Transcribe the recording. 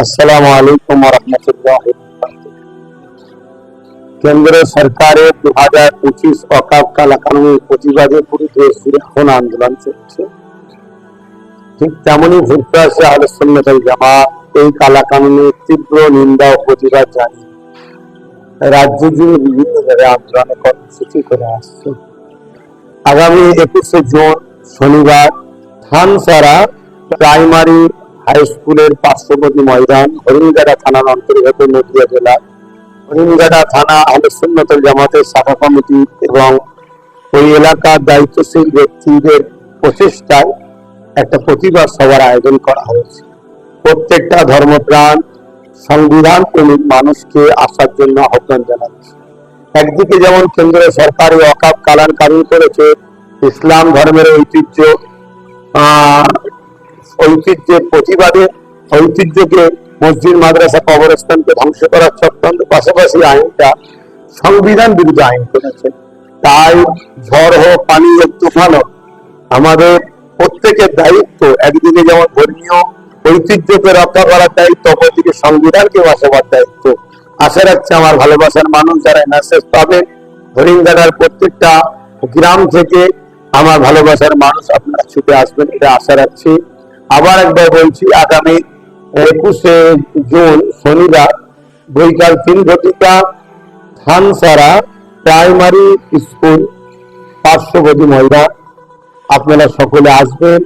আসসালামু আলাইকুম রহমতুল্লাহ কেন্দ্র সরকারের দু হাজার পঁচিশ অকাপ কালা কানুনের প্রতিবাদে পুরো এখন আন্দোলন চলছে। ঠিক তেমনই ঘুরতে আসে আলোচনাতাল জামা এই কালা কানুনের তীব্র নিন্দা ও প্রতিবাদ জানিয়ে রাজ্য জুড়ে বিভিন্ন জায়গায় আন্দোলনের কর্মসূচি করে আসছে। আগামী একুশে জুন শনিবার থানসারা প্রাইমারি হাই স্কুলের পার্শ্ববর্তী ময়দান হরিণগাড়া থানার অন্তর্গত নদিয়া জেলা। হরিণগাড়া থানা আলোচনাতল জামাতের শাখা কমিটি এবং ওই এলাকার দায়িত্বশীল ব্যক্তিদের প্রচেষ্টায় একটা প্রতিবাদ সভার আয়োজন করা হয়েছে। প্রত্যেকটা ধর্মপ্রাণ, সংবিধান প্রেমিক মানুষকে আসার জন্য আহ্বান জানাচ্ছে। একদিকে যেমন কেন্দ্র সরকার অকাপ কালান কানুন করেছে, ইসলাম ধর্মের ঐতিহ্য ঐতিহ্যের প্রতিবাদে, ঐতিহ্যকে মসজিদ, মাদ্রাসা, কবরস্থানকে ধ্বংস করার চক্রান্ত পাশাপাশি আইনটা, সংবিধান বিরুদ্ধে আইন করেছে। তাই ঝড় হোক, পানি হোক, তুফান হোক, আমাদের প্রত্যেকের দায়িত্ব একদিকে যেমন ধর্মীয় ঐতিহ্যকে রক্ষা করার দায়িত্ব, অপরদিকে সংবিধানকে বাঁচাবার দায়িত্ব। আশা রাখছি আমার ভালোবাসার মানুষ যারা মেসেজ পাবে হরিণঘাটার প্রত্যেকটা গ্রাম থেকে আমার ভালোবাসার মানুষ আপনারা ছুটে আসবেন, এটা আশা রাখছি। আবার একবার বলছি, আগামী একুশে জুন শনিবার বৈকাল তিন ঘটিকা থানসারা প্রাইমারি স্কুল পার্শ্ববর্তী মহিলা আপনারা সকলে আসবেন।